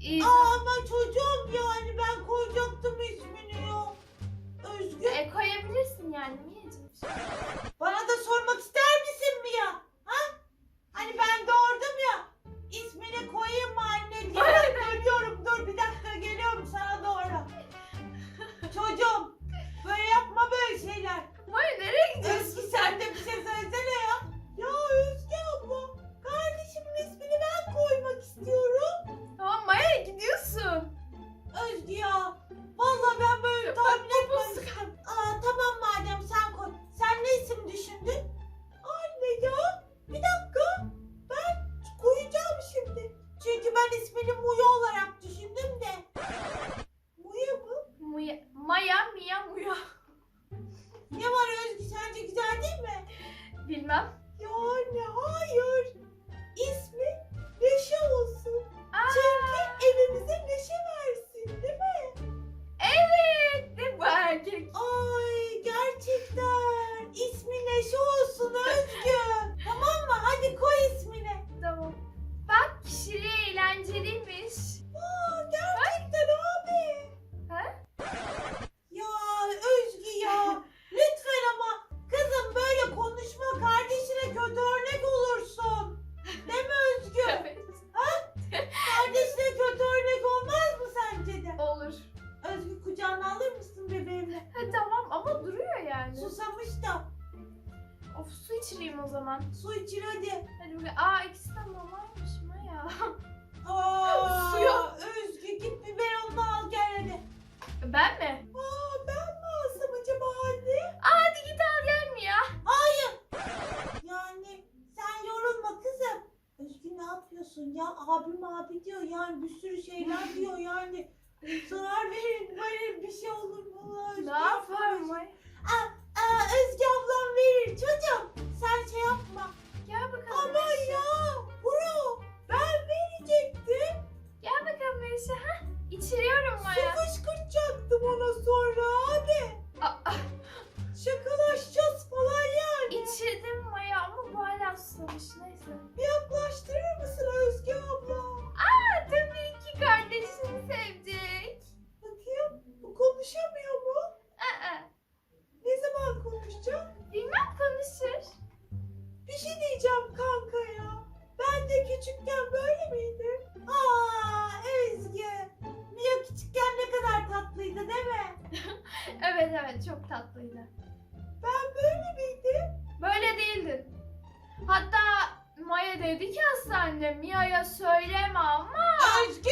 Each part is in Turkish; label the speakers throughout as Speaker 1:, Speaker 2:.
Speaker 1: İyi.
Speaker 2: Aa,
Speaker 1: ama
Speaker 2: çocuğum yani ben koyacaktım ismini ya.
Speaker 1: Özgür. E koyabilirsin yani Miyacım. Bana da sormak
Speaker 2: ister misin Miya? Ha?
Speaker 1: Hani ben
Speaker 2: doğurdum ya. İsmini koyayım dedi ki hastanede Mia'ya söyleme ama
Speaker 1: Özgü.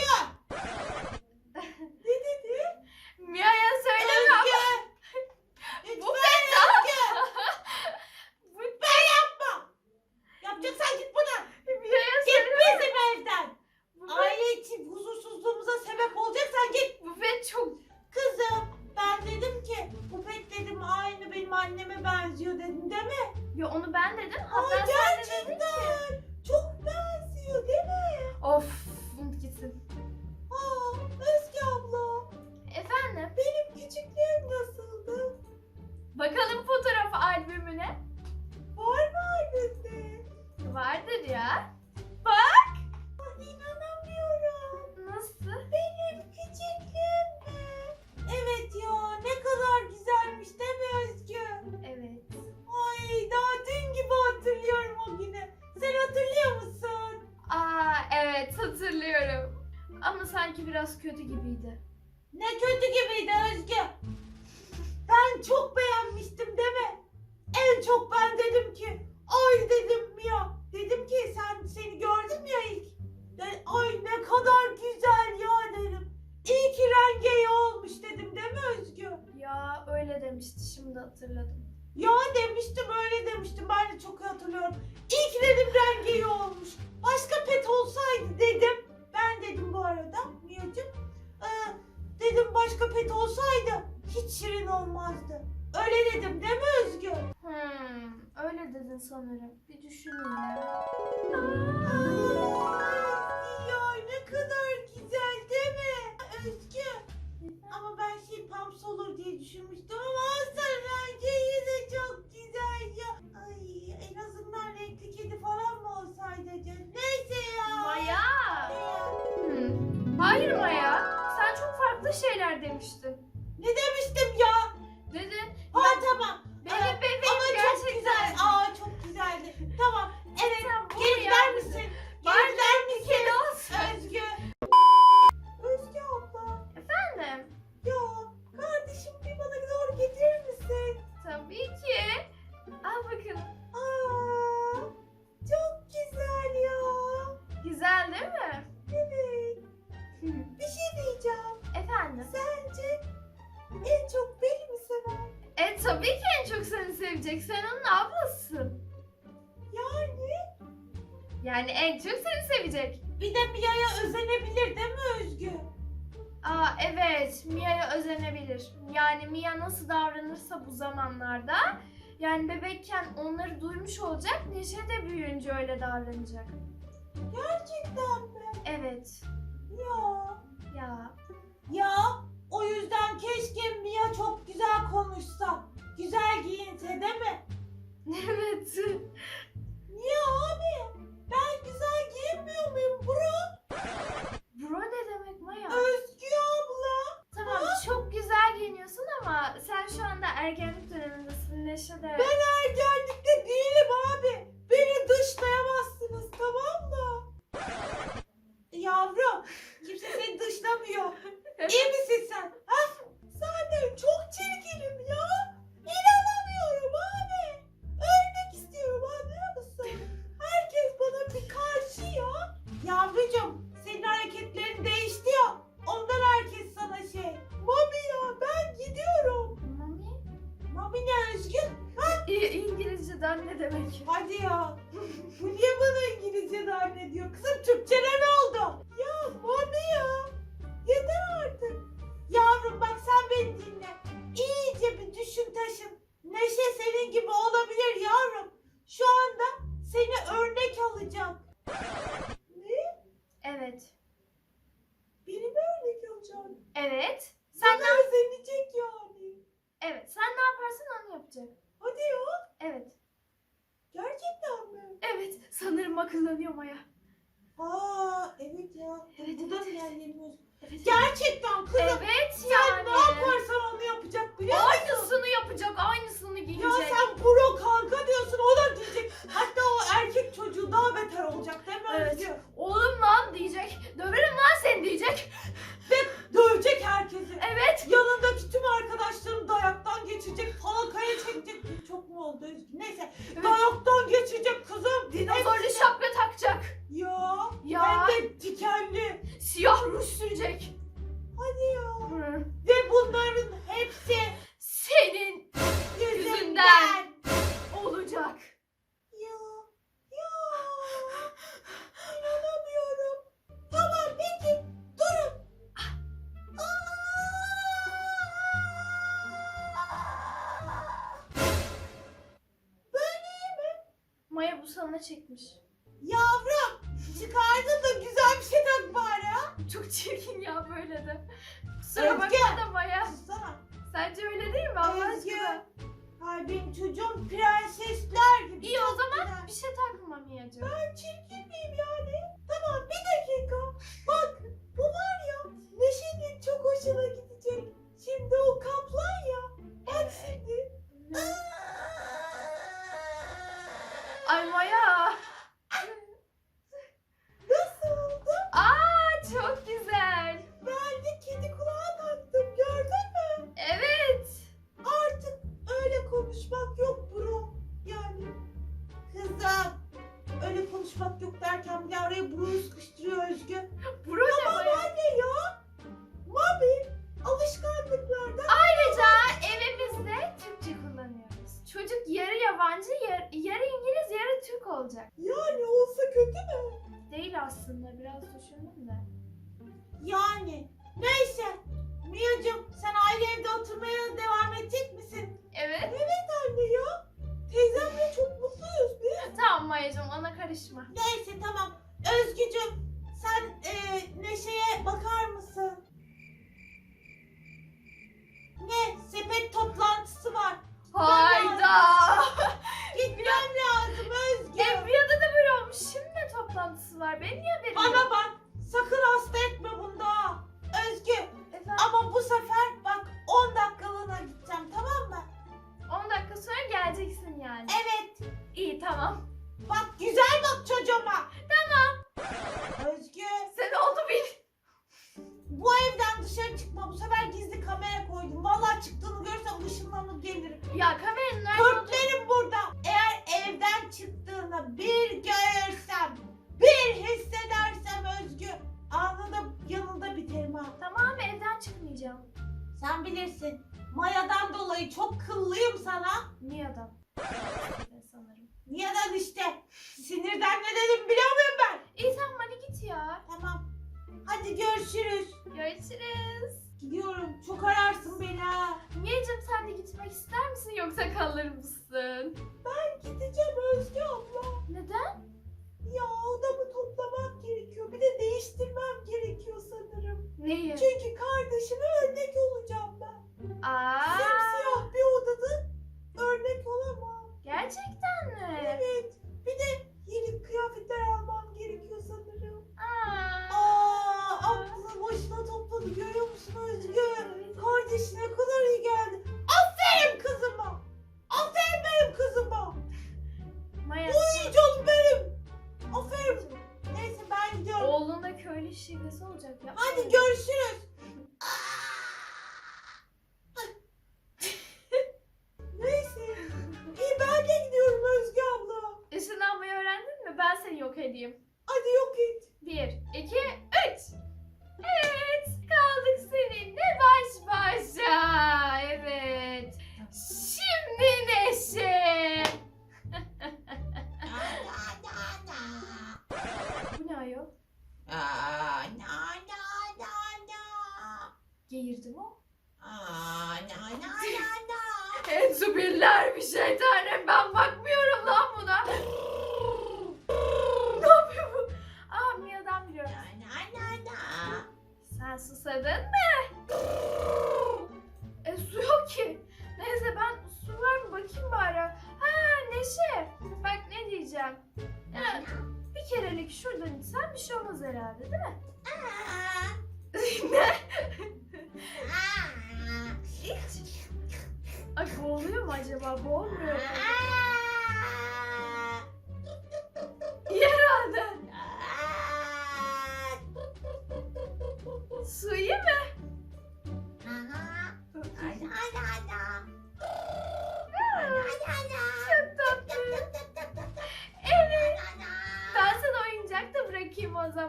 Speaker 1: Yani
Speaker 2: bebekken onları duymuş olacak. Neşe de büyüyünce öyle davranacak.
Speaker 1: Gerçekten mi?
Speaker 2: Evet.
Speaker 1: Ya.
Speaker 2: Ya.
Speaker 1: Ya o yüzden keşke Mia çok güzel konuşsa. Güzel giyinse değil mi?
Speaker 2: Evet.
Speaker 1: Niye abi? Ben güzel giyinmiyor muyum? Bro
Speaker 2: de.
Speaker 1: Ben Sana
Speaker 2: çekmiş.
Speaker 1: Yavrum çıkardın da güzel bir şey tak bari ha.
Speaker 2: Çok çirkin ya böyle de. Kusura
Speaker 1: Özge.
Speaker 2: bakma da Maya.
Speaker 1: Sussana.
Speaker 2: Sence öyle değil mi Allah aşkına?
Speaker 1: Ay benim çocuğum prensesler gibi.
Speaker 2: İyi o
Speaker 1: Çok
Speaker 2: zaman
Speaker 1: güzel.
Speaker 2: bir şey takma Miyacığım.
Speaker 1: Ben çirkin miyim yani? Tamam bir dakika. Bak bu var ya Neşe'nin çok hoşuna gidecek. Şimdi o kaplan
Speaker 2: yarı, İngiliz, yarı Türk olacak.
Speaker 1: yani olsa kötü mü?
Speaker 2: Değil aslında biraz düşündüm de.
Speaker 1: Yani neyse. Mia'cığım sen ayrı evde oturmaya devam edecek misin?
Speaker 2: Evet.
Speaker 1: Evet anne ya. Teyzemle çok mutluyuz biz.
Speaker 2: Tamam Maya'cığım ona karışma.
Speaker 1: Neyse tamam. Özgücüm sen e, Neşe'ye bakar mısın? Ne? Sepet toplantısı var.
Speaker 2: Hayda.
Speaker 1: Gitmem lazım Özgü.
Speaker 2: Evliyada da böyle olmuş. Şimdi de toplantısı var. Ben niye haberim yok?
Speaker 1: Bana bak. değilsin. Maya'dan dolayı çok kıllıyım sana.
Speaker 2: Niyadan. Sanırım.
Speaker 1: Niyadan işte. Sinirden ne dedim biliyor muyum ben?
Speaker 2: İyi tamam hadi git ya.
Speaker 1: Tamam. Hadi görüşürüz.
Speaker 2: Görüşürüz.
Speaker 1: Gidiyorum. Çok ararsın beni ha.
Speaker 2: Niyeciğim sen de gitmek ister misin yoksa kalır mısın? Ben gideceğim
Speaker 1: Özge abla. Neden? Ya odamı
Speaker 2: toplamam gerekiyor. Bir
Speaker 1: de değiştirmem gerekiyor sanırım. Neyi?
Speaker 2: Çünkü kardeşime örnek olacağım ben. Aa,
Speaker 1: Simsiyah
Speaker 2: bir odada örnek olamam. gerçekten mi? Ki. Neyse ben su var mı bakayım bari. Ha Neşe. Bak ne diyeceğim. Ya, bir kerelik şuradan içsen bir şey olmaz herhalde değil mi? Ne? İç. Ay boğuluyor mu acaba? Boğulmuyor mu?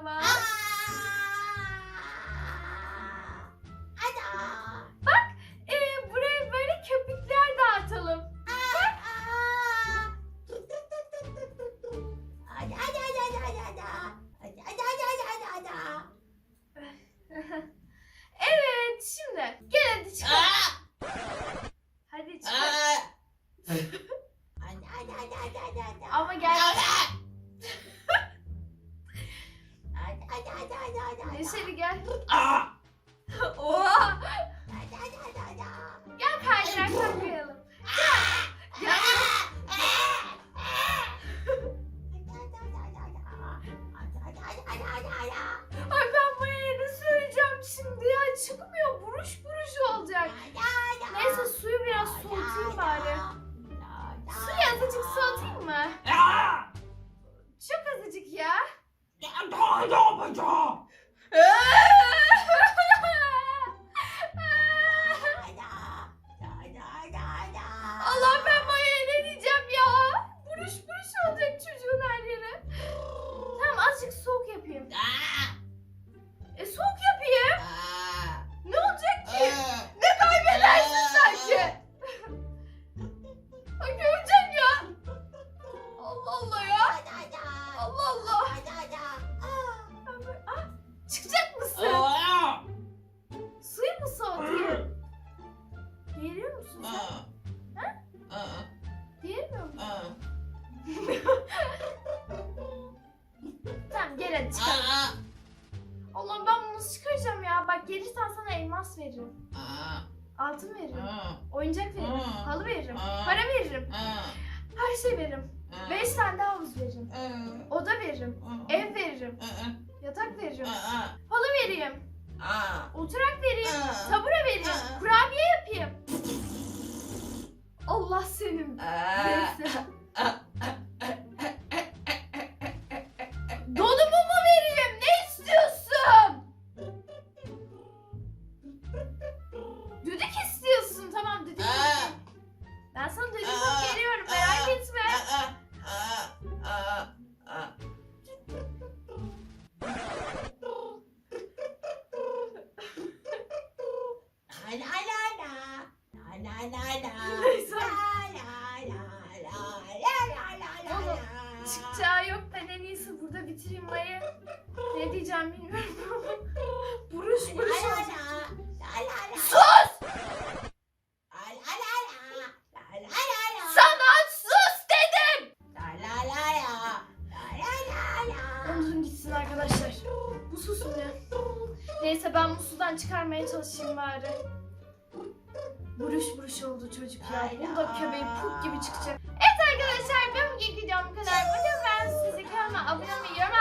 Speaker 2: Bye. Neşeli gel. Oha. Gel Allah Gel hadi çıkalım. Allah'ım ben bunu nasıl çıkaracağım ya? Bak gelirsen sana elmas veririm. Altın veririm. Oyuncak veririm. Halı veririm. Para veririm. Her şey veririm. Beş tane de havuz veririm. Oda veririm. Ev veririm. Yatak veririm. Halı vereyim. Oturak vereyim. Tabure vereyim. Kurabiye yapayım. Allah senin. Neyse. Neyse ben bu sudan çıkarmaya çalışayım bari. Buruş buruş oldu çocuk ya. Bunun da köbeği puk gibi çıkacak. Evet arkadaşlar ben bugünkü videom bu kadar. Umarım ben sizi kanalıma abone olmayı, yorum